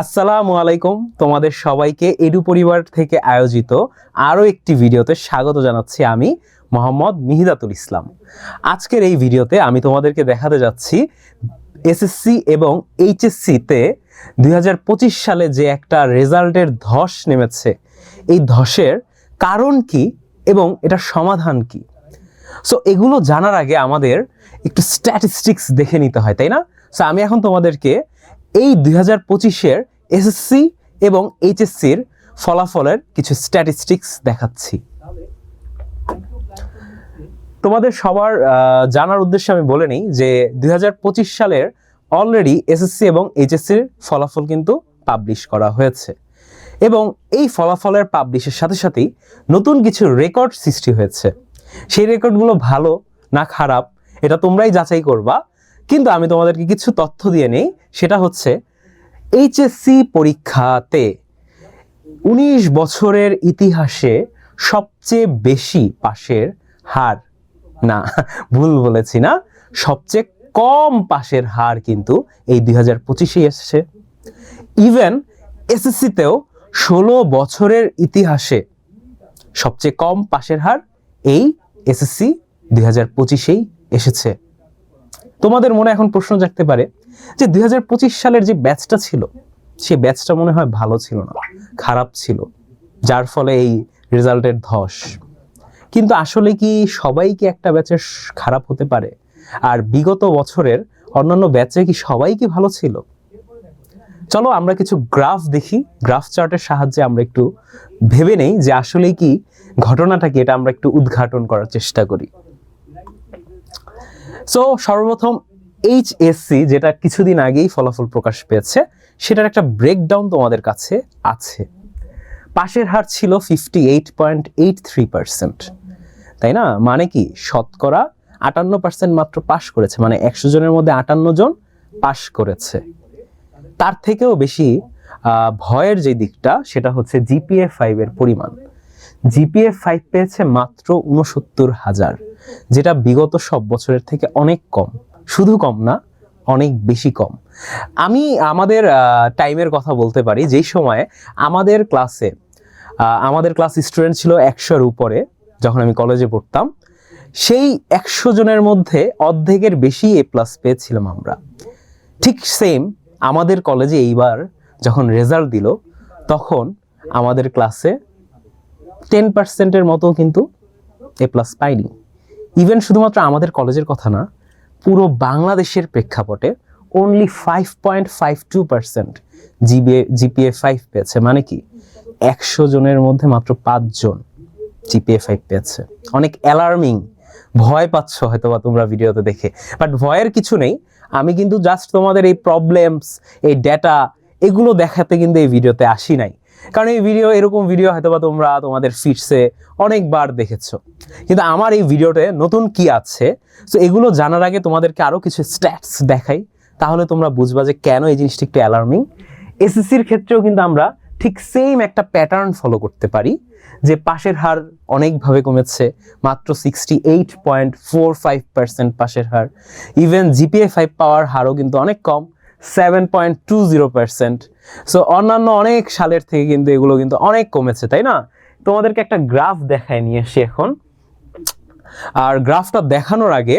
আসসালামু আলাইকুম। তোমাদের সবাইকে এডু পরিবার থেকে আয়োজিত আরও একটি ভিডিওতে স্বাগত জানাচ্ছি আমি মোহাম্মদ মিহিদাতুল ইসলাম। আজকের এই ভিডিওতে আমি তোমাদেরকে দেখাতে যাচ্ছি এসএসসি এবং এইচএসসিতে দুই হাজার পঁচিশ সালে যে একটা রেজাল্টের ধস নেমেছে, এই ধসের কারণ কি এবং এটার সমাধান কি? সো এগুলো জানার আগে আমাদের একটু স্ট্যাটিস্টিক্স দেখে নিতে হয়, তাই না? সো আমি এখন তোমাদেরকে এই দুই হাজার পঁচিশের এসএসসি এবং এইচএসসির ফলাফলের কিছু স্ট্যাটিস্টিক্স দেখাচ্ছি। তোমাদের সবার জানার উদ্দেশ্যে আমি বলে নিই যে দুই হাজার পঁচিশ সালের অলরেডি এসএসসি এবং এইচএসসির ফলাফল কিন্তু পাবলিশ করা হয়েছে। এবং এই ফলাফলের পাবলিশের সাথে সাথেই নতুন কিছু রেকর্ড সৃষ্টি হয়েছে। সেই রেকর্ডগুলো ভালো না খারাপ, এটা তোমরাই যাচাই করবা। কিন্তু আমি তোমাদেরকে কিছু তথ্য দিয়ে নেই। সেটা হচ্ছে, এইচএসসি পরীক্ষাতে উনিশ বছরের ইতিহাসে সবচেয়ে বেশি পাশের হার, না, ভুল বলেছি না, সবচেয়ে কম পাশের হার কিন্তু এই দুই হাজার পঁচিশে এসেছে। ইভেন এসএসসিতেও ষোলো বছরের ইতিহাসে সবচেয়ে কম পাশের হার এই এসএসসি দুই হাজার পঁচিশেই এসেছে। তোমাদের মনে এখন প্রশ্ন জাগতে পারে যে দুই হাজার পঁচিশ সালের যে ব্যাচটা ছিল, সে ব্যাচটা মনে হয় ভালো ছিল না, খারাপ ছিল, যার ফলে এই রেজাল্টের ধস। কিন্তু আসলে কি সবাই কি একটা ব্যাচের খারাপ হতে পারে? আর বিগত বছরের অন্যান্য ব্যাচে কি সবাই কি ভালো ছিল? চলো আমরা কিছু গ্রাফ দেখি গ্রাফ চার্টের সাহায্যে আমরা একটু ভেবে নেই যে আসলে কি ঘটনাটাকে এটা আমরা একটু উদ্ঘাটন করার চেষ্টা করি। সো সর্বপ্রথম এইচএসসি যেটা কিছুদিন আগেই ফলাফল প্রকাশ পেয়েছে, সেটার একটা ব্রেকডাউন তোমাদের কাছে আছে। পাশের হার ছিল fifty eight point eight three percent তাই না? মানে কি? শতকরা আটান্ন পার্সেন্ট মাত্র পাশ করেছে মানে একশো জনের মধ্যে আটান্ন জন পাশ করেছে। তার থেকেও বেশি ভয়ের যে দিকটা, সেটা হচ্ছে জিপিএ ফাইভের পরিমাণ। জিপিএ ফাইভ পেয়েছে মাত্র উনসত্তর হাজার। যেটা বিগত সব বছরের থেকে অনেক কম। শুধু কম না, অনেক বেশি কম। আমি আমাদের টাইমের কথা বলতে পারি, যেই সময়ে আমাদের ক্লাসে আমাদের ক্লাস স্টুডেন্ট ছিল একশোর উপরে, যখন আমি কলেজে পড়তাম, সেই একশো জনের মধ্যে অর্ধেকের বেশি এ প্লাস পেয়েছিলাম আমরা। ঠিক সেম আমাদের কলেজে এইবার যখন রেজাল্ট দিল, তখন আমাদের ক্লাসে টেন পার্সেন্টের মতো কিন্তু এ প্লাস পাইনি। ইভেন শুধুমাত্র আমাদের কলেজের কথা না, পুরো বাংলাদেশের প্রেক্ষাপটে only five point five two percent GBA GPA five পেয়েছে। মানে কি? একশো জনের মধ্যে মাত্র পাঁচজন জিপিএ ফাইভ পেয়েছে। অনেক অ্যালার্মিং ভয় পাচ্ছ হয়তো বা তোমরা ভিডিওতে দেখে। বাট ভয়ের কিছু নেই। আমি কিন্তু জাস্ট তোমাদের এই প্রবলেমস এই ডেটা এগুলো দেখাতে কিন্তু এই ভিডিওতে আসি নাই। কারণ এই ভিডিও এরকম ভিডিও হয়তো বা তোমরা তোমাদের ফিটসে অনেকবার দেখেছ। কিন্তু আমার এই ভিডিওতে নতুন কি আছে তো এগুলো জানার আগে তোমাদেরকে আরও কিছু স্ট্যাটস দেখাই, তাহলে তোমরা বুঝবা যে কেন এই জিনিসটা একটু অ্যালার্মিং এসএসসির ক্ষেত্রেও কিন্তু আমরা ঠিক সেম একটা প্যাটার্ন ফলো করতে পারি, যে পাশের হার অনেকভাবে কমেছে, মাত্র sixty eight point four five percent পাশের হার। ইভেন জিপিএ ফাইভ পাওয়ার হারও কিন্তু অনেক কম seven point two zero percent so অন্যান্য অনেক সালের থেকে কিন্তু এগুলো কিন্তু অনেক কমেছে, তাই না? তোমাদেরকে একটা গ্রাফ দেখায় নিয়ে আসি এখন। আর গ্রাফটা দেখানোর আগে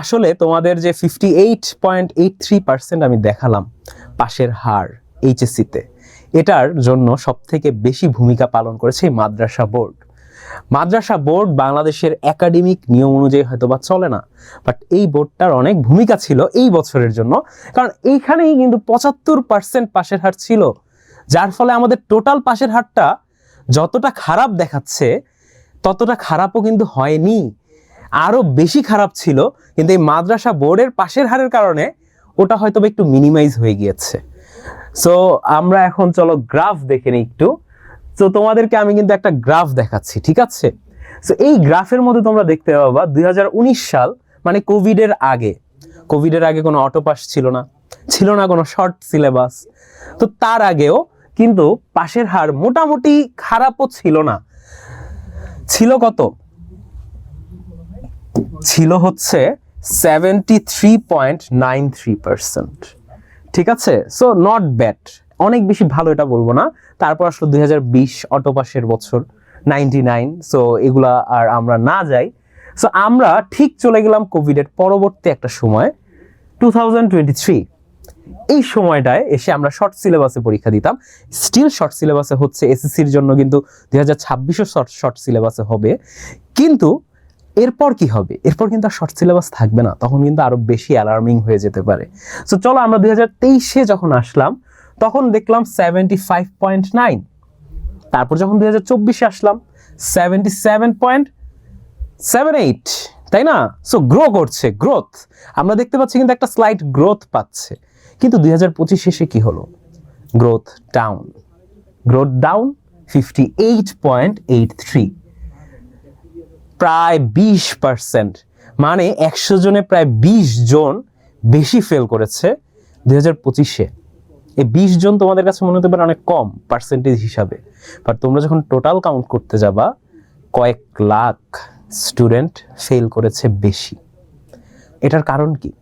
আসলে তোমাদের যে fifty eight point eight three percent আমি দেখালাম পাশের হার এইচএসসিতে এটার জন্য সব থেকে বেশি ভূমিকা পালন করেছে মাদ্রাসা বোর্ড। মাদ্রাসা বোর্ড বাংলাদেশের একাডেমিক নিয়ম অনুযায়ী হয়তো বা চলে না। বাট এই বোর্ডটার অনেক ভূমিকা ছিল এই বছরের জন্য। কারণ এইখানেই কিন্তু পঁচাত্তর পার্সেন্ট পাশের হার ছিল। যার ফলে আমাদের টোটাল পাশের হারটা যতটা খারাপ দেখাচ্ছে, ততটা খারাপও কিন্তু হয়নি। আরও বেশি খারাপ ছিল, কিন্তু এই মাদ্রাসা বোর্ডের পাশের হারের কারণে ওটা হয়তো একটু মিনিমাইজ হয়ে গিয়েছে। সো আমরা এখন চলো গ্রাফ দেখে নিই একটু। তো তোমাদেরকে আমি কিন্তু একটা গ্রাফ দেখাচ্ছি, ঠিক আছে? সো এই গ্রাফের মধ্যে তোমরা দেখতে পাবা দুই হাজার উনিশ সাল মানে কোভিডের আগে। কোভিডের আগে কোনো অটো পাস ছিল না ছিল না কোনো শর্ট সিলেবাস তো তার আগেও কিন্তু পাশের হার মোটামুটি খারাপও ছিল না। ছিল কত? ছিল হচ্ছে seventy three point nine three percent ঠিক আছে? সো নট ব্যাড অনেক বেশি ভালো এটা বলব না। তারপর আসলো দুই হাজার বিশ অটোপাসের বছর নাইনটি নাইন সো এগুলা আর আমরা না যাই। সো আমরা ঠিক চলে গেলাম কোভিডের পরবর্তী একটা সময় টু থাউজেন্ড টোয়েন্টি থ্রি এই সময়টায় এসে আমরা শর্ট সিলেবাসে পরীক্ষা দিতাম। স্টিল শর্ট সিলেবাসে হচ্ছে এসএসসির জন্য কিন্তু দুই হাজার ছাব্বিশও শর্ট শর্ট সিলেবাসে হবে। কিন্তু এরপর কি হবে? এরপর কিন্তু আর শর্ট সিলেবাস থাকবে না। তখন কিন্তু আরও বেশি অ্যালার্মিং হয়ে যেতে পারে। সো চলো আমরা দুই হাজার তেইশে যখন আসলাম তখন দেখলাম সেভেন্টি ফাইভ পয়েন্ট নাইন তারপর যখন দু হাজার চব্বিশে আসলাম seventy seven point seven eight তাই না? সো গ্রো করছে গ্রোথ আমরা দেখতে পাচ্ছি কিন্তু একটা স্লাইট গ্রোথ পাচ্ছে। কিন্তু দুই হাজার পঁচিশ শেষে কি হলো? Growth down growth down fifty eight point eight three প্রায় বিশ পার্সেন্ট মানে একশো জনে প্রায় বিশ জন বেশি ফেল করেছে দুই হাজার পঁচিশে। এই বিশ জন তোমাদের কাছে মনে হতে পারে অনেক কম পার্সেন্টেজ হিসাবে। বাট তোমরা যখন টোটাল কাউন্ট করতে যাবা, কয়েক লাখ স্টুডেন্ট ফেল করেছে বেশি। এটার কারণ কি?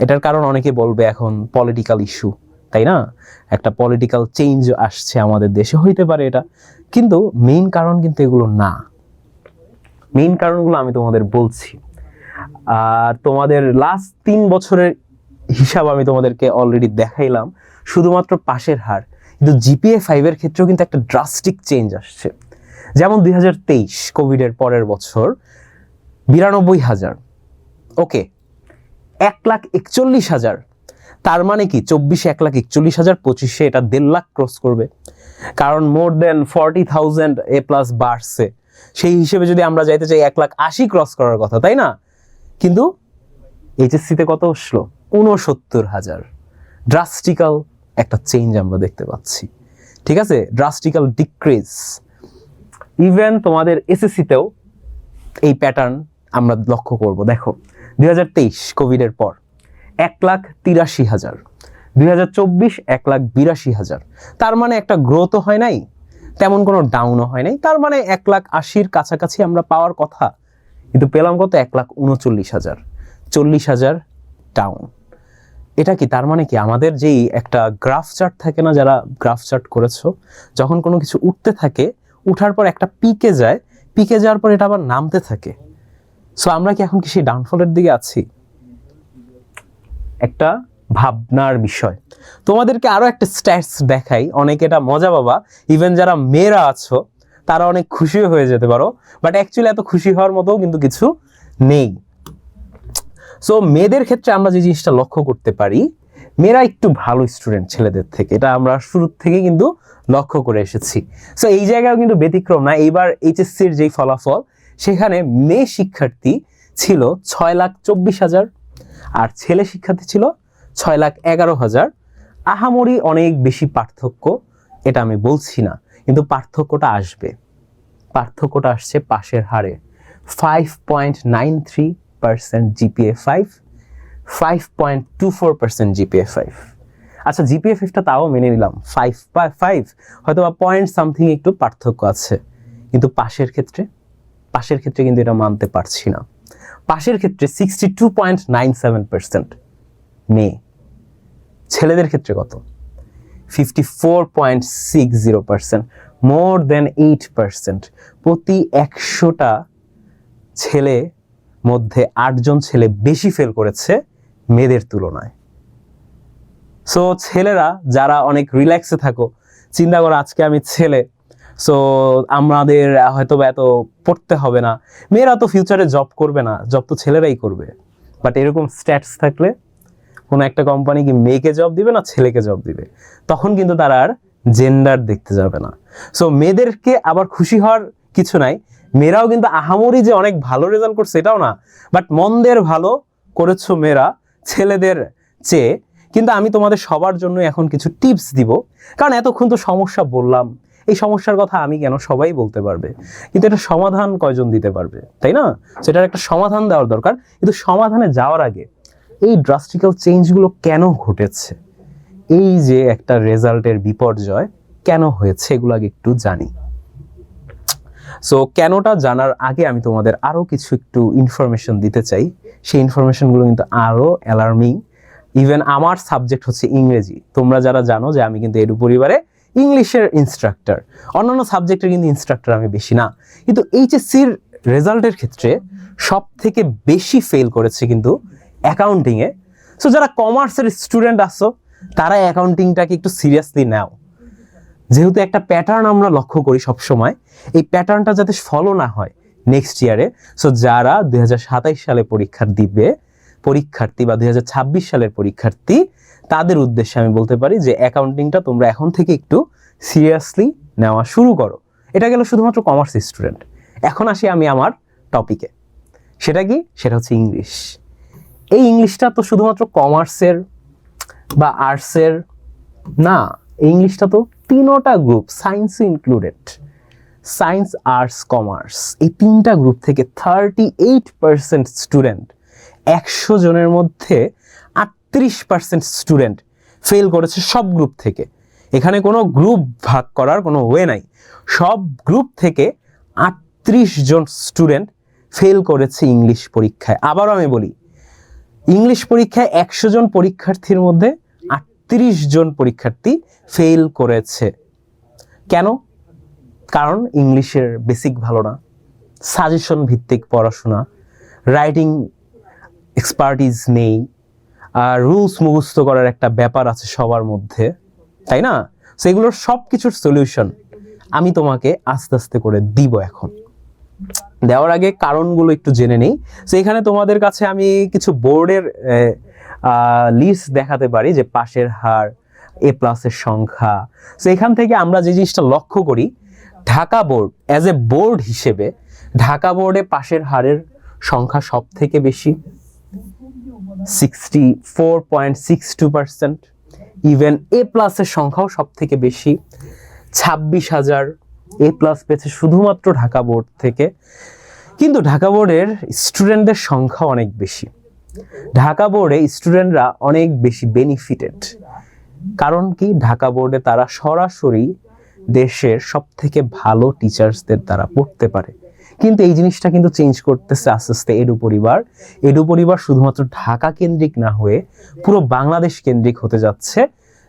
এটার কারণ অনেকে বলবে এখন পলিটিক্যাল ইস্যু তাই না? একটা পলিটিক্যাল চেঞ্জ আসছে আমাদের দেশে, হইতে পারে এটা। কিন্তু মেইন কারণ কিন্তু এগুলো না। মেইন কারণগুলো আমি তোমাদের বলছি। আর তোমাদের লাস্ট তিন বছরের হিসাব আমি তোমাদেরকে অলরেডি দেখাইলাম। শুধুমাত্র পাশের হার। কিন্তু জিপিএ ফাইভের ক্ষেত্রেও কিন্তু একটা ড্রাস্টিক চেঞ্জ আসছে। যেমন দুই হাজার তেইশ কোভিডের পরের বছর, বিরানব্বই হাজার। ওকে, এক লাখ একচল্লিশ হাজার। তার মানে কি? চব্বিশে এক লাখ একচল্লিশ হাজার, পঁচিশে এটা দেড় লাখ ক্রস করবে। কারণ more than forty thousand A plus বাড়ছে। সেই হিসেবে যদি আমরা যাইতে চাই, এক লাখ আশি ক্রস করার কথা, তাই না? কিন্তু এইচএসসিতে কত আসলো? উনসত্তর হাজার। ড্রাস্টিক্যাল একটা চেঞ্জ আমরা দেখতে পাচ্ছি। ঠিক আছে? ড্রাস্টিক্যাল ডিক্রিজ ইভেন তোমাদের এসএসসিতেও এই প্যাটার্ন আমরা লক্ষ্য করব। দেখো, দুই হাজার তেইশ কোভিডের পর এক লাখ তিরাশি হাজার, দুই হাজার চব্বিশ এক লাখ বিরাশি হাজার। তার মানে একটা গ্রোথও হয় নাই, তেমন কোনো ডাউনও হয় নাই। তার মানে এক লাখ আশির কাছাকাছি আমরা পাওয়ার কথা। কিন্তু পেলাম কত? এক লাখ উনচল্লিশ হাজার, চল্লিশ হাজার ডাউন এটা কি, তার মানে কি আমাদের যেই একটা গ্রাফ চার্ট থাকে না, যারা গ্রাফ চার্ট করেছ, যখন কোনো কিছু উঠতে থাকে, উঠার পর একটা পিকে যায় পিকে যাওয়ার পর এটা আবার নামতে থাকে। সো আমরা কি এখন কি সেই ডাউনফলের দিকে আছি? একটা ভাবনার বিষয়। তোমাদেরকে আরও একটা স্ট্যাটস দেখাই, অনেক এটা মজা বাবা ইভেন যারা মেয়েরা আছো, তারা অনেক খুশি হয়ে যেতে পারো। বাট অ্যাকচুয়ালি এত খুশি হওয়ার মতো কিন্তু কিছু নেই। সো মেয়েদের ক্ষেত্রে আমরা যে জিনিসটা লক্ষ্য করতে পারি, মেয়েরা একটু ভালো স্টুডেন্ট ছেলেদের থেকে। এটা আমরা শুরু থেকে কিন্তু লক্ষ্য করে এসেছি। সো এই জায়গায় কিন্তু ব্যতিক্রম না। এইবার এইচএসসির যেই ফলাফল, সেখানে মেয়ে শিক্ষার্থী ছিল ছয় লাখ চব্বিশ হাজার, আর ছেলে শিক্ষার্থী ছিল ছয় লাখ এগারো হাজার। আহামরি অনেক বেশি পার্থক্য, এটা আমি বলছি না। কিন্তু পার্থক্যটা আসবে। পার্থক্যটা আসছে পাশের হারে। Five point nine three percent GPA five five point two four percent GPA five আচ্ছা ফাইভটা তাও মেনে নিলাম ফাইভ ফাইভ হয়তো বা পয়েন্ট সামথিং একটু পার্থক্য আছে, কিন্তু পাশের ক্ষেত্রে পাশের ক্ষেত্রে কিন্তু এটা মানতে পারছি না। পাশের ক্ষেত্রে sixty two point nine seven percent মেয়ে ছেলেদের ক্ষেত্রে কত? Fifty four point six zero percent more than eight percent প্রতি একশোটা ছেলে মধ্যে আটজন ছেলে বেশি ফেল করেছে মেয়েদের তুলনায়। সো ছেলেরা যারা অনেক রিল্যাক্সে থাকো, চিন্তা করো আজকে আমি ছেলে সো আমাদের হয়তো বা এত পড়তে হবে না। মেয়েরা তো ফিউচারে জব করবে না জব তো ছেলেরাই করবে। বাট এরকম স্ট্যাটস থাকলে কোনো একটা কোম্পানি কি মেয়েকে জব দিবে না ছেলেকে জব দিবে? তখন কিন্তু তারা আর জেন্ডার দেখতে যাবে না। সো মেয়েদেরকে আবার খুশি হওয়ার কিছু নাই মেয়েরাও কিন্তু আহামরি যে অনেক ভালো রেজাল্ট করছে এটাও না বাট মন্দের ভালো করেছ মেয়েরা, ছেলেদের চেয়ে। কিন্তু আমি তোমাদের সবার জন্য এখন কিছু টিপস দিব, কারণ এতক্ষণ তো সমস্যা বললাম। এই সমস্যার কথা আমি কেন সবাই বলতে পারবে? কিন্তু এটা সমাধান কয়জন দিতে পারবে, তাই না? সেটার একটা সমাধান দেওয়ার দরকার। কিন্তু সমাধানে যাওয়ার আগে এই ড্রাস্টিক্যাল চেঞ্জগুলো কেন ঘটেছে? এই যে একটা রেজাল্টের বিপর্যয় কেন হয়েছে, এগুলো আগে একটু জানি। সো কেনটা জানার আগে আমি তোমাদের আরও কিছু একটু ইনফরমেশন দিতে চাই। সেই ইনফরমেশনগুলো কিন্তু আরও অ্যালার্মিং ইভেন আমার সাবজেক্ট হচ্ছে ইংরেজি। তোমরা যারা জানো যে আমি কিন্তু এডু পরিবারে ইংলিশের ইনস্ট্রাক্টর অন্যান্য সাবজেক্টের কিন্তু ইনস্ট্রাক্টর আমি বেশি না। কিন্তু এইচএসসির রেজাল্টের ক্ষেত্রে সব থেকে বেশি ফেল করেছে কিন্তু অ্যাকাউন্টিংয়ে সো যারা কমার্সের স্টুডেন্ট আসো তারা অ্যাকাউন্টিংটাকে একটু সিরিয়াসলি নাও। যেহেতু একটা প্যাটার্ন আমরা লক্ষ্য করি সব সময় এই প্যাটার্নটা যাতে ফলো না হয় নেক্সট ইয়ারে সো যারা দুই সালে পরীক্ষা দিবে, পরীক্ষার্থী বা দুই হাজার ছাব্বিশ সালের পরীক্ষার্থী, তাদের উদ্দেশ্যে আমি বলতে পারি যে অ্যাকাউন্টিংটা তোমরা এখন থেকে একটু সিরিয়াসলি নেওয়া শুরু করো। এটা গেল শুধুমাত্র কমার্স স্টুডেন্ট এখন আসি আমি আমার টপিকে সেটা কি? সেটা হচ্ছে ইংলিশ এই ইংলিশটা তো শুধুমাত্র কমার্সের বা আর্টসের না ইংলিশটা তো তিনোটা group science included science arts commerce এই তিনটা গ্রুপ থেকে থার্টি এইট পার্সেন্ট স্টুডেন্ট একশো জনের মধ্যে আটত্রিশ পার্সেন্ট স্টুডেন্ট ফেল করেছে সব গ্রুপ থেকে। এখানে কোনো গ্রুপ ভাগ করার কোনো ওয়ে নাই। সব গ্রুপ থেকে আটত্রিশ জন স্টুডেন্ট ফেল করেছে ইংলিশ পরীক্ষায়। আবারও আমি বলি ইংলিশ পরীক্ষায় একশো জন পরীক্ষার্থীর মধ্যে আটত্রিশ জন পরীক্ষার্থী ফেল করেছে। কেন? কারণ ইংলিশের বেসিক ভালো না। সাজেশন ভিত্তিক পড়াশোনা। রাইটিং এক্সপার্টিস নেই। আর রুলস মুখস্থ করার একটা ব্যাপার আছে সবার মধ্যে। তাই না? সেগুলোর সব কিছুর সলিউশন আমি তোমাকে আস্তে আস্তে করে দিব এখন। দেওয়ার আগে কারণগুলো একটু জেনে নেই। তো এখানে তোমাদের কাছে আমি কিছু বোর্ডের লিস্ট দেখাতে পারি যে পাশের হার এ প্লাসের সংখ্যা। তো এখান থেকে আমরা যে জিনিসটা লক্ষ্য করি, Dhaka board as a board হিসেবে, ঢাকা বোর্ডে পাশের হারের সংখ্যা সব থেকে বেশি। Sixty four point six two percent even A প্লাসের সংখ্যাও সব থেকে বেশি। ছাব্বিশ হাজার এ প্লাস পেয়েছে শুধুমাত্র ঢাকা বোর্ড থেকে। কিন্তু ঢাকা বোর্ডের স্টুডেন্টদের সংখ্যা অনেক বেশি। ঢাকা বোর্ডে স্টুডেন্টরা অনেক বেশি বেনিফিটেড কারণ কি? ঢাকা বোর্ডে তারা সরাসরি দেশের সব থেকে ভালো টিচার্সদের দ্বারা পড়তে পারে। কিন্তু এই জিনিসটা কিন্তু চেঞ্জ করতেছে আস্তে আস্তে এডু পরিবার। এডু পরিবার শুধুমাত্র ঢাকা কেন্দ্রিক না হয়ে পুরো বাংলাদেশ কেন্দ্রিক হতে যাচ্ছে,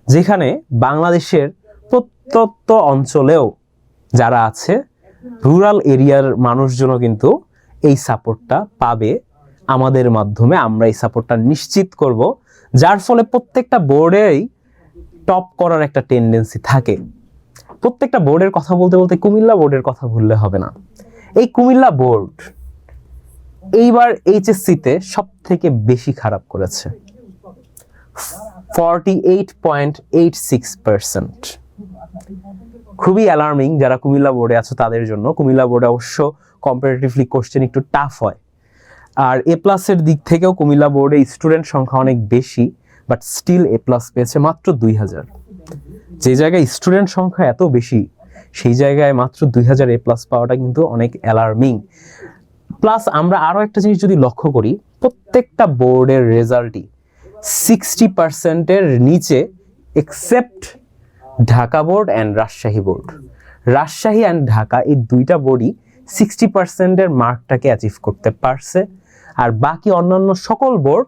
যেখানে বাংলাদেশের প্রত্যন্ত অঞ্চলেও যারা আছে রুরাল এরিয়ার মানুষজনও কিন্তু এই সাপোর্টটা পাবে। আমাদের মাধ্যমে আমরা এই সাপোর্টটা নিশ্চিত করব, যার ফলে প্রত্যেকটা বোর্ডেই টপ করার একটা টেন্ডেন্সি থাকে। প্রত্যেকটা বোর্ডের কথা বলতে বলতে কুমিল্লা বোর্ডের কথা ভুললে হবে না। এই কুমিল্লা বোর্ড এইবার এইচএসসিতে সব থেকে বেশি খারাপ করেছে। Forty eight point eight six percent খুবই অ্যালার্মিং যারা কুমিল্লা বোর্ডে আছে তাদের জন্য। কুমিল্লা বোর্ডে অবশ্য কম্পারেটিভলি কোশ্চেন একটু টাফ হয়। আর এ প্লাসের দিক থেকেও কুমিল্লা বোর্ডে স্টুডেন্ট সংখ্যা অনেক বেশি বাট স্টিল এ প্লাস পেয়েছে মাত্র দুই হাজার। যে জায়গায় স্টুডেন্ট সংখ্যা এত বেশি, সেই জায়গায় মাত্র দুই হাজার এ প্লাস পাওয়াটা কিন্তু অনেক অ্যালার্মিং প্লাস আমরা আরও একটা জিনিস যদি লক্ষ্য করি, প্রত্যেকটা বোর্ডের রেজাল্টই সিক্সটি পার্সেন্টের নিচে except Dhaka board and Rajshahi board Rajshahi and Dhaka এই দুইটা বোর্ডই সিক্সটি পার্সেন্টের মার্কটাকে অ্যাচিভ করতে পারছে। আর বাকি অন্যান্য সকল বোর্ড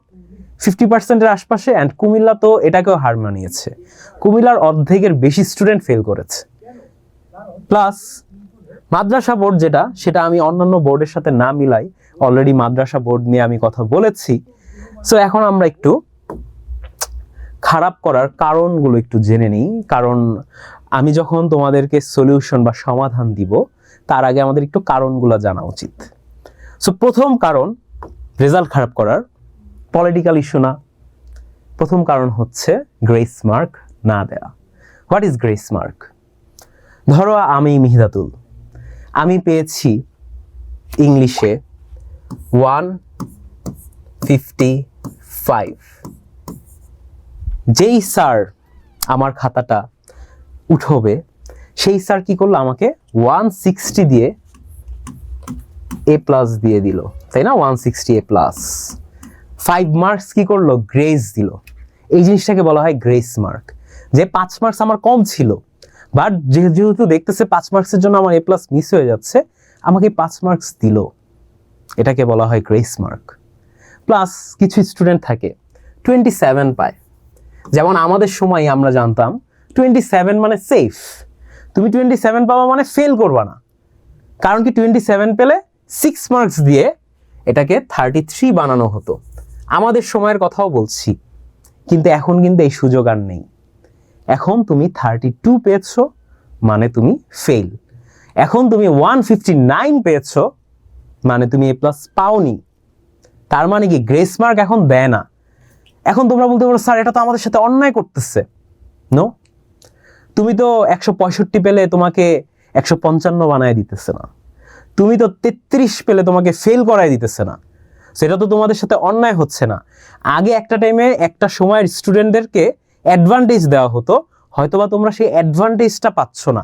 ফিফটি পার্সেন্টের আশপাশে অ্যান্ড কুমিল্লা তো এটাকেও হার মানিয়েছে। কুমিল্লার অর্ধেকের বেশি স্টুডেন্ট ফেল করেছে। প্লাস মাদ্রাসা বোর্ড যেটা, সেটা আমি অন্যান্য বোর্ডের সাথে না মিলাই অলরেডি মাদ্রাসা বোর্ড নিয়ে আমি কথা বলেছি। সো এখন আমরা একটু খারাপ করার কারণগুলো একটু জেনে নিই। কারণ আমি যখন তোমাদেরকে সলিউশন বা সমাধান দিব, তার আগে আমাদের একটু কারণগুলো জানা উচিত। সো প্রথম কারণ রেজাল্ট খারাপ করার পলিটিক্যাল ইস্যু না। প্রথম কারণ হচ্ছে গ্রেস মার্ক না দেয়া। What is grace mark? ধরো আমি মিহিদাতুল। আমি পেয়েছি ইংলিশে ওয়ান ফিফটি ফাইভ। যেই স্যার আমার খাতাটা উঠবে, সেই স্যার কি করল আমাকে ওয়ান সিক্সটি দিয়ে এ প্লাস দিয়ে দিল, তাই না? One sixty A plus five marks কি করল? গ্রেস দিল। এই জিনিসটাকে বলা হয় গ্রেস মার্ক যে পাঁচ মার্কস আমার কম ছিল বাট যেহেতু দেখতেছে পাঁচ মার্কসের জন্য আমার এ প্লাস মিস হয়ে যাচ্ছে, আমাকে পাঁচ মার্কস দিল। এটাকে বলা হয় গ্রেস মার্ক প্লাস কিছু স্টুডেন্ট থাকে টোয়েন্টি সেভেন পায়। যেমন আমাদের সময় আমরা জানতাম টোয়েন্টি সেভেন মানে সেফ তুমি টোয়েন্টি সেভেন পাবা মানে ফেল করবা না। কারণ কি টোয়েন্টি সেভেন পেলে সিক্স মার্কস দিয়ে এটাকে থার্টি থ্রি বানানো হতো। আমাদের সময়ের কথাও বলছি, কিন্তু এখন কিন্তু এই সুযোগ আর নেই। এখন তুমি থার্টি টু পেয়েছ মানে তুমি ফেল এখন তুমি ওয়ান ফিফটি নাইন পেয়েছ মানে তুমি এ প্লাস পাওনি। তার মানে কি গ্রেস মার্ক এখন দেয় না। এখন তোমরা বলতে পারো, স্যার, এটা তো আমাদের সাথে অন্যায় করতেছে। নো তুমি তো একশো পঁয়ষট্টি পেলে তোমাকে একশো পঞ্চান্ন বানায় দিতেছে না। তুমি তো তেত্রিশ পেলে তোমাকে ফেল করাই দিতেছে না। সেটা তো তোমাদের সাথে অন্যায় হচ্ছে না। আগে একটা টাইমে একটা সময়ের স্টুডেন্টদেরকে অ্যাডভান্টেজ দেওয়া হতো, হয়তোবা তোমরা সেই অ্যাডভান্টেজটা পাচ্ছ না।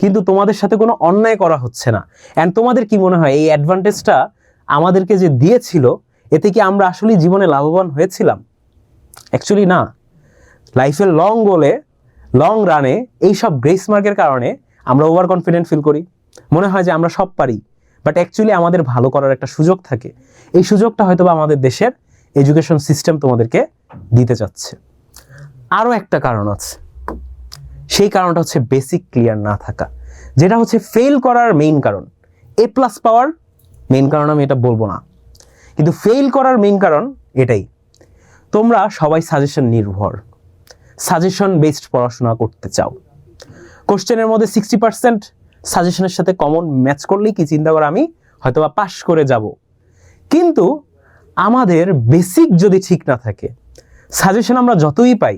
কিন্তু তোমাদের সাথে কোনো অন্যায় করা হচ্ছে না। অ্যান্ড তোমাদের কি মনে হয়, এই অ্যাডভান্টেজটা আমাদেরকে যে দিয়েছিল, এতে কি আমরা আসলে জীবনে লাভবান হয়েছিলাম? অ্যাকচুয়ালি না। লাইফের লং গোলে লং রানে এইসব গ্রেস মার্কের কারণে আমরা ওভার কনফিডেন্ট ফিল করি। মনে হয় যে আমরা সব পারি বাট অ্যাকচুয়ালি আমাদের ভালো করার একটা সুযোগ থাকে। এই সুযোগটা হয়তো বা আমাদের দেশের এডুকেশন সিস্টেম তোমাদেরকে দিতে চাচ্ছে। আরও একটা কারণ আছে। সেই কারণটা হচ্ছে বেসিক ক্লিয়ার না থাকা, যেটা হচ্ছে ফেল করার মেইন কারণ। এ প্লাস পাওয়ার মেইন কারণ আমি এটা বলব না। কিন্তু ফেল করার মেইন কারণ এটাই। তোমরা সবাই সাজেশন নির্ভর। সাজেশন বেসড পড়াশোনা করতে চাও। কোশ্চেনের মধ্যে সিক্সটি পার্সেন্ট সাজেশনের সাথে কমন ম্যাচ করলেই কি চিন্তা করে আমি? হয়তোবা পাশ করে যাব। কিন্তু আমাদের বেসিক যদি ঠিক না থাকে সাজেশন আমরা যতই পাই,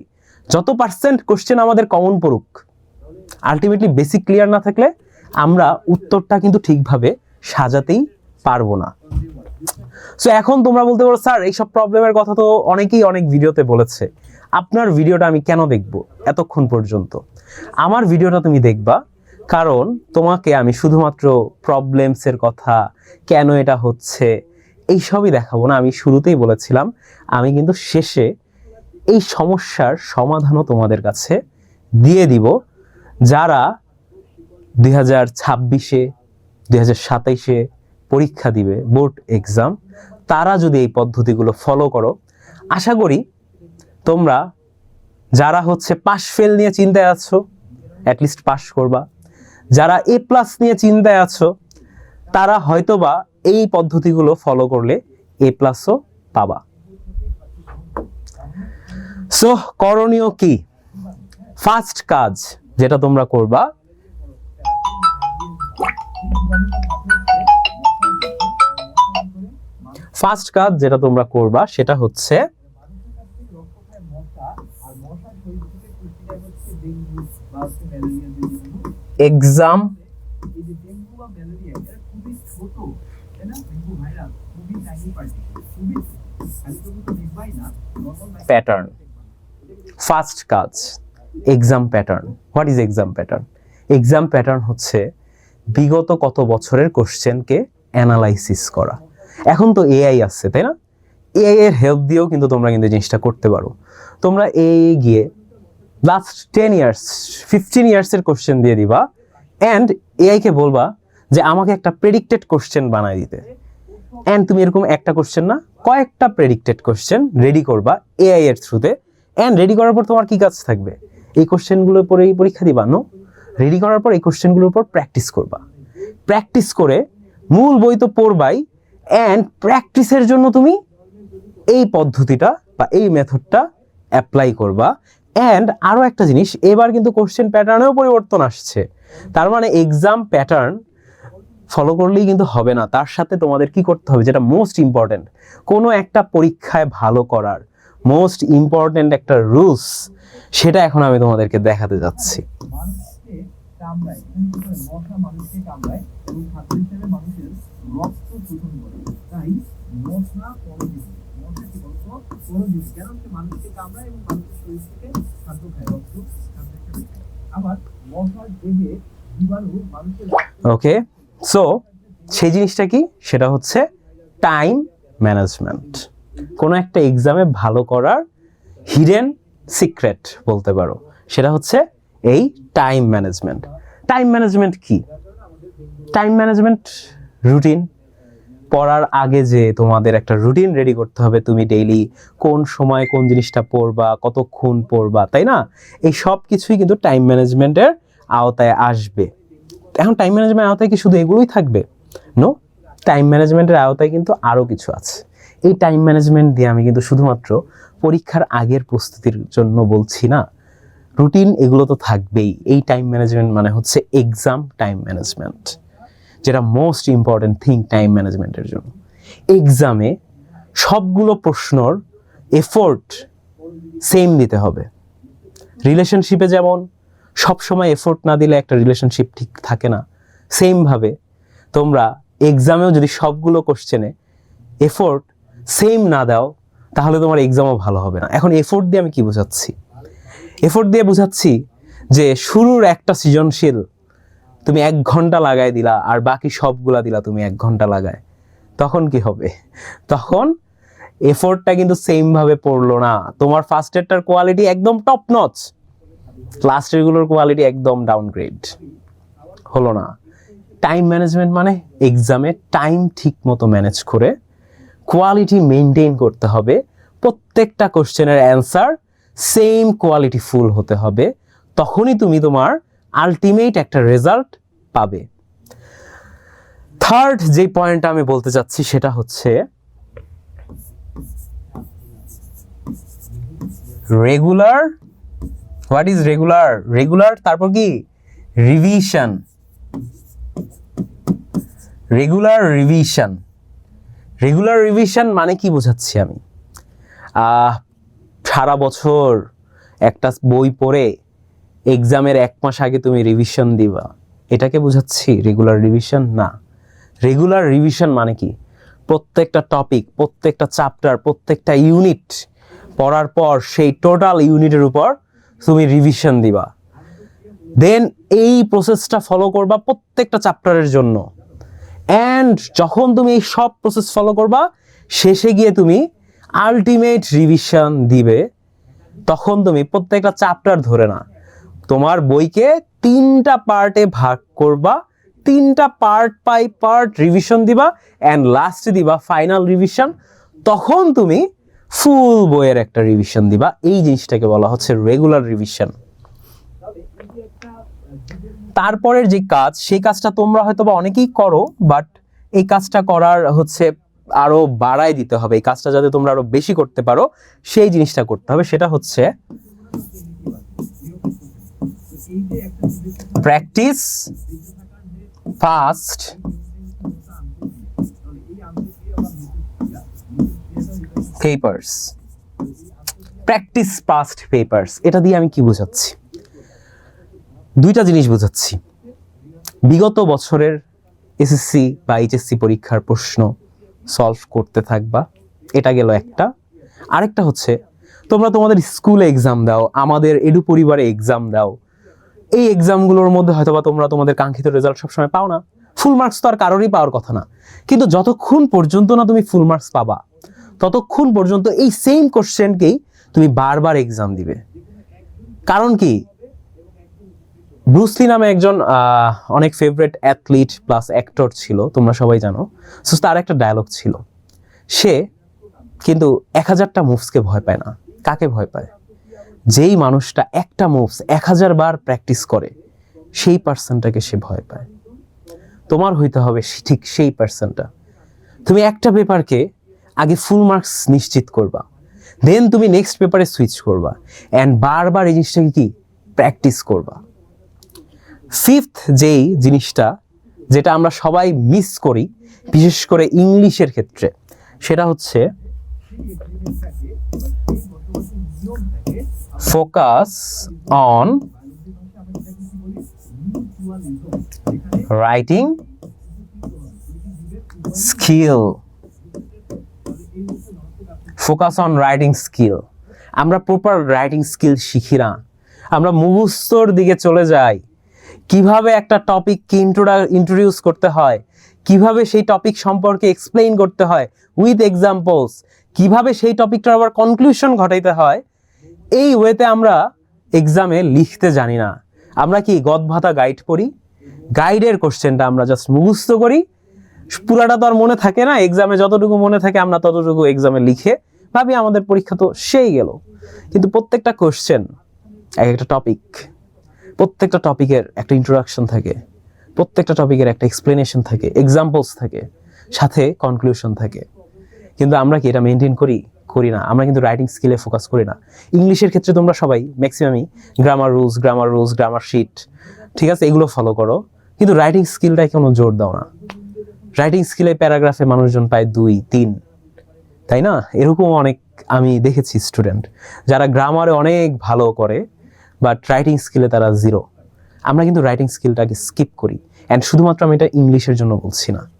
যত পার্সেন্ট কোশ্চেন আমাদের কমন পড়ুক আলটিমেটলি বেসিক ক্লিয়ার না থাকলে আমরা উত্তরটা কিন্তু ঠিকভাবে সাজাতেই পারব না। সো এখন তোমরা বলতে পারো, স্যার, এইসব প্রবলেমের কথা তো অনেকেই অনেক ভিডিওতে বলেছে। আপনার ভিডিওটা আমি কেন দেখব এতক্ষণ পর্যন্ত? আমার ভিডিওটা তুমি দেখবা কারণ তোমাকে আমি শুধুমাত্র প্রবলেমসের কথা, কেন এটা হচ্ছে এই সবই দেখাবো না। আমি শুরুতেই বলেছিলাম, আমি কিন্তু শেষে এই সমস্যার সমাধানও তোমাদের কাছে দিয়ে দিব, যারা দুই হাজার ছাব্বিশে, দুই হাজার সাতাইশে পরীক্ষা দিবে বোর্ড এক্সাম তারা যদি এই পদ্ধতিগুলো ফলো করো, আশা করি তোমরা যারা হচ্ছে পাশ ফেল নিয়ে চিন্তায় আছো অ্যাটলিস্ট পাশ করবা। যারা এ প্লাস নিয়ে চিন্তায় আছো, তারা হয়তোবা এই পদ্ধতিগুলো ফলো করলে এ প্লাসও পাবা। সো করণীয় কি? ফার্স্ট কাজ যেটা তোমরা করবা ফার্স্ট কাজ যেটা তোমরা করবা সেটা হচ্ছে এক্সাম প্যাটার্ন ফার্স্ট কাজ exam pattern what is exam pattern exam pattern হচ্ছে বিগত কত বছরের কোশ্চেনকে অ্যানালাইসিস করা। এখন তো এআই আসছে তাই না? এআই এর হেল্প দিয়েও কিন্তু তোমরা কিন্তু জিনিসটা করতে পারো। তোমরা এ গিয়ে লাস্ট টেন ইয়ার্স ফিফটিন ইয়ার্সের কোশ্চেন দিয়ে দিবা। অ্যান্ড এআইকে বলবা যে, আমাকে একটা প্রেডিক্টেড কোশ্চেন বানায় দিতে। অ্যান্ড তুমি এরকম একটা কোশ্চেন না, কয়েকটা প্রেডিক্টেড কোশ্চেন রেডি করবা এআই এর থ্রুতে অ্যান্ড রেডি করার পর তোমার কি কাজ থাকবে? এই কোশ্চেনগুলোর পরেই পরীক্ষা দিবা নো রেডি করার পর এই কোশ্চেনগুলোর উপর প্র্যাকটিস করবা। প্র্যাকটিস করে মূল বই তো পড়বাই অ্যান্ড প্র্যাকটিসের জন্য তুমি এই পদ্ধতিটা বা এই মেথডটা অ্যাপ্লাই করবা। অ্যান্ড আরও একটা জিনিস, এবার কিন্তু কোশ্চেন প্যাটার্নেও পরিবর্তন আসছে। তার মানে এক্সাম প্যাটার্ন ফলো করলেই কিন্তু হবে না। তার সাথে তোমাদের কি করতে হবে, যেটা মোস্ট ইম্পর্ট্যান্ট কোনো একটা পরীক্ষায় ভালো করার মোস্ট ইম্পর্ট্যান্ট একটা রুলস সেটা এখন আমি তোমাদেরকে দেখাতে যাচ্ছি। মানুষের রক্ত তাই ওকে সো সেই জিনিসটা কি? সেটা হচ্ছে টাইম ম্যানেজমেন্ট কোনো একটা এক্সামে ভালো করার হিডেন সিক্রেট বলতে পারো। সেটা হচ্ছে এই টাইম ম্যানেজমেন্ট টাইম ম্যানেজমেন্ট কি? টাইম ম্যানেজমেন্ট রুটিন পড়ার আগে যে তোমাদের একটা রুটিন রেডি করতে হবে, তুমি ডেইলি কোন সময় কোন জিনিসটা পড়বা, কতক্ষণ পড়বা, তাই না? এই সব কিছুই কিন্তু টাইম ম্যানেজমেন্টের আওতায় আসবে। এখন টাইম ম্যানেজমেন্ট আওতায় কি শুধু এগুলোই থাকবে? নো টাইম ম্যানেজমেন্টের আওতায় কিন্তু আরও কিছু আছে। এই টাইম ম্যানেজমেন্ট দিয়ে আমি কিন্তু শুধুমাত্র পরীক্ষার আগের প্রস্তুতির জন্য বলছি না। রুটিন এগুলো তো থাকবেই। এই টাইম ম্যানেজমেন্ট মানে হচ্ছে এক্সাম টাইম ম্যানেজমেন্ট যেটা মোস্ট ইম্পর্টেন্ট থিঙ্ক টাইম ম্যানেজমেন্টের জন্য। এক্সামে সবগুলো প্রশ্নর এফোর্ট সেম দিতে হবে। রিলেশনশিপে যেমন সব সময় এফোর্ট না দিলে একটা রিলেশনশিপ ঠিক থাকে না। সেমভাবে তোমরা এক্সামেও যদি সবগুলো কোশ্চেনে এফোর্ট সেম না দাও, তাহলে তোমার এক্সামও ভালো হবে না। এখন এফোর্ট দিয়ে আমি কি বোঝাচ্ছি? এফোর্ট দিয়ে বোঝাচ্ছি যে শুরুর একটা সৃজনশীল তুমি এক ঘণ্টা লাগাই দিলা আর বাকি সবগুলা দিলা তুমি এক ঘণ্টা লাগায়। তখন কি হবে? তখন এফোর্টটা কিন্তু সেম ভাবে পড়ল না। তোমার ফার্স্ট এডটার কোয়ালিটি একদম টপ নচ লাস্ট এরগুলোর কোয়ালিটি একদম ডাউনগ্রেড হলো না। টাইম ম্যানেজমেন্ট মানে এক্সামে টাইম ঠিক মতো ম্যানেজ করে কোয়ালিটি মেনটেন করতে হবে। প্রত্যেকটা কোশ্চেনের অ্যান্সার সেম কোয়ালিটি ফুল হতে হবে। তখনই তুমি তোমার আলটিমেট একটা রেজাল্ট পাবে। থার্ড যে পয়েন্টটা আমি বলতে চাচ্ছি সেটা হচ্ছে regular what is regular regular তারপর কি? Revision regular revision regular revision মানে কি বোঝাচ্ছি আমি? সারা বছর একটা বই পড়ে এক্সামের এক মাস আগে তুমি রিভিশন দিবা। এটাকে বোঝাচ্ছি রেগুলার রিভিশন না। রেগুলার রিভিশন মানে কি? প্রত্যেকটা টপিক প্রত্যেকটা চ্যাপ্টার প্রত্যেকটা ইউনিট পড়ার পর সেই টোটাল ইউনিটের উপর তুমি রিভিশন দিবা। দেন এই প্রসেসটা ফলো করবা প্রত্যেকটা চ্যাপ্টারের জন্য। অ্যান্ড যখন তুমি এই সব প্রসেস ফলো করবা, শেষে গিয়ে তুমি আলটিমেট রিভিশন দিবে। তখন তুমি প্রত্যেকটা চ্যাপ্টার ধরে না তোমার বইকে তিনটা পার্টে ভাগ করবা, তিনটা পার্ট বাই পার্ট রিভিশন দিবা অ্যান্ড লাস্টে দিবা ফাইনাল রিভিশন তখন তুমি ফুল বইয়ের একটা রিভিশন দিবা। এই জিনিসটাকে বলা হচ্ছে রেগুলার রিভিশন তারপরের যে কাজ, সেই কাজটা তোমরা হয়তো বা অনেকেই করো বাট এই কাজটা করার হচ্ছে আরও বাড়াই দিতে হবে। এই কাজটা যাতে তোমরা আরও বেশি করতে পারো, সেই জিনিসটা করতে হবে। সেটা হচ্ছে practice past papers practice past papers এটা দিয়ে আমি কি বোঝাচ্ছি? দুইটা জিনিস বোঝাচ্ছি। বিগত বছরের এসএসসি বা এইচএসসি পরীক্ষার প্রশ্ন সলভ করতে থাকবা। এটা গেল একটা। আরেকটা হচ্ছে, তোমরা তোমাদের স্কুলে এক্সাম দাও, আমাদের এডু পরিবারে এক্সাম দাও। এই এক্সামগুলোর মধ্যে হয়তো বা তোমরা তোমাদের কাঙ্ক্ষিত রেজাল্ট সবসময় পাও না। ফুল মার্কস তো আর কারোরই পাওয়ার কথা না। কিন্তু যতক্ষণ পর্যন্ত না তুমি ফুল মার্কস পাবা, ততক্ষণ পর্যন্ত এই সেম কোশ্চেনকেই তুমি বারবার এক্সাম দিবে। কারণ কি? ব্রুসলি নামে একজন অনেক ফেভারিট অ্যাথলিট প্লাস অ্যাক্টর ছিল, তোমরা সবাই জানো। সো তার একটা ডায়লগ ছিল। সে কিন্তু এক হাজারটা মুভসকে ভয় পায় না। কাকে ভয় পায়? যেই মানুষটা একটা মুভস এক হাজার বার প্র্যাকটিস করে, সেই পার্সনটাকে সে ভয় পায়। তোমার হইতে হবে ঠিক সেই পার্সনটা তুমি একটা পেপারকে আগে ফুল মার্কস নিশ্চিত করবা। দেন তুমি নেক্সট পেপারে সুইচ করবা অ্যান্ড বারবার এই জিনিসটাকে কি? প্র্যাকটিস করবা। ফিফথ যেই জিনিসটা যেটা আমরা সবাই মিস করি, বিশেষ করে ইংলিশের ক্ষেত্রে, সেটা হচ্ছে focus on writing skill focus on writing skill আমরা প্রপার রাইটিং স্কিল শিখি না। আমরা মুখস্থর দিকে চলে যাই। কীভাবে একটা টপিককে ইন্ট্রোডা ইন্ট্রোডিউস করতে হয়? কীভাবে সেই টপিক সম্পর্কে এক্সপ্লেইন করতে হয়? উইথ এক্সাম্পলস কীভাবে সেই টপিকটার আবার কনক্লুশন ঘটাইতে হয়, এই ওয়েতে আমরা এক্সামে লিখতে জানি না। আমরা কি গদ ভাতা গাইড পড়ি গাইডের কোশ্চেনটা আমরা জাস্ট মুখস্থ করি। পুরাটা তো আর মনে থাকে না এক্সামে যতটুকু মনে থাকে আমরা ততটুকু এক্সামে লিখে ভাবি আমাদের পরীক্ষা তো সেই গেল। কিন্তু প্রত্যেকটা কোশ্চেন এক একটা টপিক প্রত্যেকটা টপিকের একটা ইন্ট্রোডাকশন থাকে, প্রত্যেকটা টপিকের একটা এক্সপ্লেনেশন থাকে এক্সাম্পলস থাকে, সাথে কনক্লুশন থাকে। কিন্তু আমরা কি এটা মেনটেন করি? করি না। আমরা কিন্তু রাইটিং স্কিলে ফোকাস করি না। ইংলিশের ক্ষেত্রে তোমরা সবাই ম্যাক্সিমামই grammar rules grammar rules grammar sheet ঠিক আছে? এগুলো ফলো করো। কিন্তু রাইটিং স্কিলটাই কোনো জোর দাও না। রাইটিং স্কিলে প্যারাগ্রাফে মানুষজন পায় দুই, তিন, তাই না? এরকম অনেক আমি দেখেছি স্টুডেন্ট যারা গ্রামারে অনেক ভালো করে বাট রাইটিং স্কিলে তারা জিরো আমরা কিন্তু রাইটিং স্কিলটাকে স্কিপ করি। অ্যান্ড শুধুমাত্র আমি এটা ইংলিশের জন্য বলছি না।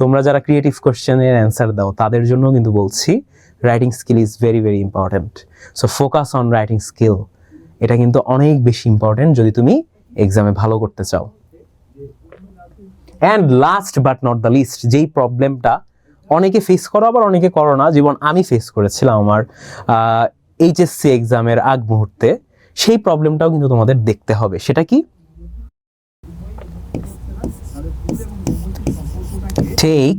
তোমরা যারা ক্রিয়েটিভ কোশ্চেনের অ্যান্সার দাও, তাদের জন্য কিন্তু বলছি writing skill is very very important so focus on writing skill এটা কিন্তু অনেক বেশি ইম্পর্ট্যান্ট যদি তুমি এক্সামে ভালো করতে চাও. And last but not the least যেই প্রবলেমটা অনেকে ফেস করো, আবার অনেকে করো না, যেমন আমি ফেস করেছিলাম আমার এইচএসসি এক্সামের আগ মুহূর্তে, সেই প্রবলেমটাও কিন্তু তোমাদের দেখতে হবে। সেটা কি? টেক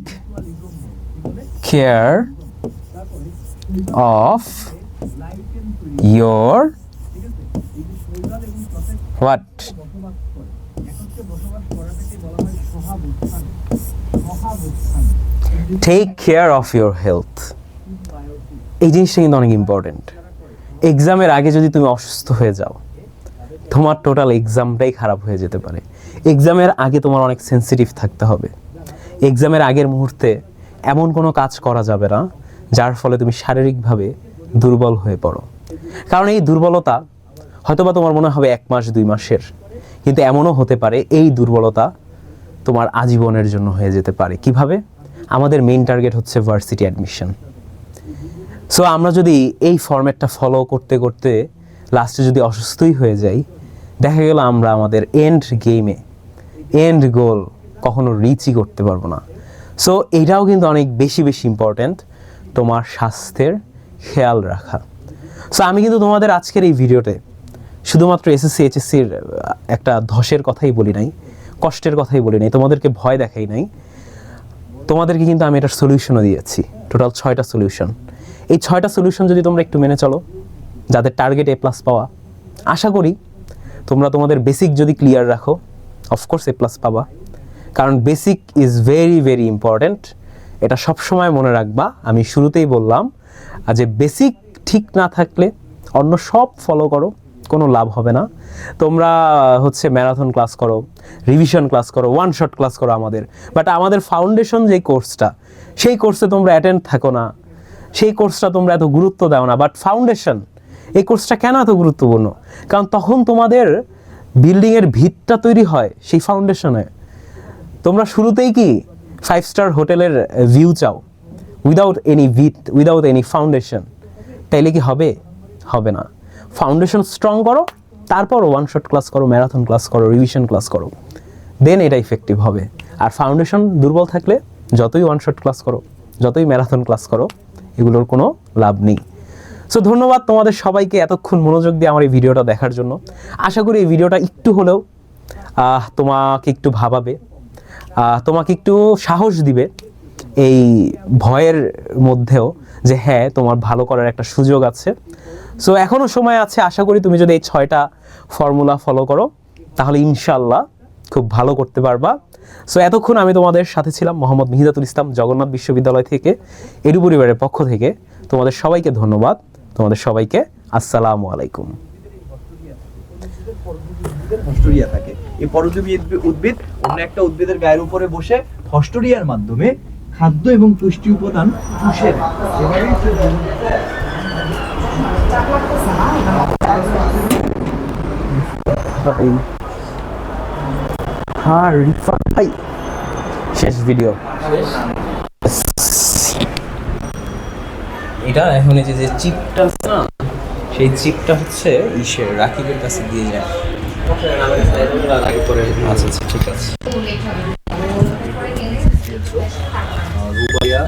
কেয়ার অফ সহাবস্থান সহাবস্থান take care of your health এই জিনিসটা কিন্তু অনেক ইম্পর্টেন্ট এক্সামের আগে যদি তুমি অসুস্থ হয়ে যাও, তোমার টোটাল এক্সামটাই খারাপ হয়ে যেতে পারে। এক্সামের আগে তোমার অনেক সেন্সিটিভ থাকতে হবে। এক্সামের আগের মুহূর্তে এমন কোনো কাজ করা যাবে না, যার ফলে তুমি শারীরিকভাবে দুর্বল হয়ে পড়ো। কারণ এই দুর্বলতা হয়তোবা তোমার মনে হবে এক মাস, দুই মাসের, কিন্তু এমনও হতে পারে এই দুর্বলতা তোমার আজীবনের জন্য হয়ে যেতে পারে। কীভাবে? আমাদের মেইন টার্গেট হচ্ছে ভার্সিটি অ্যাডমিশন সো আমরা যদি এই ফরম্যাটটা ফলো করতে করতে লাস্টে যদি অসুস্থই হয়ে যাই, দেখা গেল আমরা আমাদের এন্ড গেমে এন্ড গোল কখনো রিচই করতে পারব না। সো এটাও কিন্তু অনেক বেশি বেশি ইম্পর্ট্যান্ট তোমার স্বাস্থ্যের খেয়াল রাখা। সো আমি কিন্তু তোমাদের আজকের এই ভিডিওতে শুধুমাত্র এসএসসি এইচএসসির একটা ধসের কথাই বলি নাই, কষ্টের কথাই বলি নাই, তোমাদেরকে ভয় দেখাই নাই। তোমাদেরকে কিন্তু আমি এটার সলিউশনও দিয়েছি টোটাল ছয়টা সলিউশন এই ছয়টা সলিউশন যদি তোমরা একটু মেনে চলো, যাদের টার্গেট এ প্লাস পাওয়া, আশা করি তোমরা তোমাদের বেসিক যদি ক্লিয়ার রাখো অফকোর্স এ প্লাস পাবা। কারণ basic is very very important এটা সবসময় মনে রাখবা। আমি শুরুতেই বললাম যে বেসিক ঠিক না থাকলে অন্য সব ফলো করো, কোনো লাভ হবে না। তোমরা হচ্ছে ম্যারাথন ক্লাস করো রিভিশন ক্লাস করো ওয়ান শট ক্লাস করো আমাদের। বাট আমাদের ফাউন্ডেশন যে কোর্সটা সেই কোর্সে তোমরা অ্যাটেন্ড থাকো না। সেই কোর্সটা তোমরা এত গুরুত্ব দাও না। বাট ফাউন্ডেশন এই কোর্সটা কেন এত গুরুত্বপূর্ণ? কারণ তখন তোমাদের বিল্ডিংয়ের ভিতটা তৈরি হয় সেই ফাউন্ডেশনে তোমরা শুরুতেই কি ফাইভ স্টার হোটেলের ভিউ চাও? উইদাউট এনি ভিত উইদাউট এনি ফাউন্ডেশন তাইলে কি হবে? হবে না। ফাউন্ডেশন স্ট্রং করো তারপর ওয়ান শট ক্লাস করো ম্যারাথন ক্লাস করো রিভিশন ক্লাস করো। দেন এটা ইফেক্টিভ হবে। আর ফাউন্ডেশন দুর্বল থাকলে যতই ওয়ান শট ক্লাস করো, যতই ম্যারাথন ক্লাস করো, এগুলোর কোনো লাভ নেই। সো ধন্যবাদ তোমাদের সবাইকে এতক্ষণ মনোযোগ দিয়ে আমার এই ভিডিওটা দেখার জন্য। আশা করি এই ভিডিওটা একটু হলেও তোমাকে একটু ভাবাবে। তোমাকে একটু সাহস দিবে এই ভয়ের মধ্যেও যে হ্যাঁ তোমার ভালো করার একটা সুযোগ আছে। সো এখনও সময় আছে, আশা করি তুমি যদি এই ছয়টা ফর্মুলা ফলো করো, তাহলে ইনশাল্লাহ খুব ভালো করতে পারবা। সো এতক্ষণ আমি তোমাদের সাথে ছিলাম মোহাম্মদ মিহিদাতুল ইসলাম জগন্নাথ বিশ্ববিদ্যালয় থেকে এডু পরিবারের পক্ষ থেকে। তোমাদের সবাইকে ধন্যবাদ। তোমাদের সবাইকে আসসালামু আলাইকুম। থাকে। এই পরজীবী উদ্ভিদ অন্য একটা উদ্ভিদের গায়ের উপরে বসে হস্টোরিয়ার মাধ্যমে খাদ্য এবং পুষ্টি উপাদান চুষে হ্যাঁ শেষ ভিডিও এটা এখন এই যে যে চিপটা আছে না সেই চিপটা হচ্ছে ইসের রাকিবের কাছে দিয়ে যায়। আচ্ছা আচ্ছা ঠিক আছে। রুবাইয়া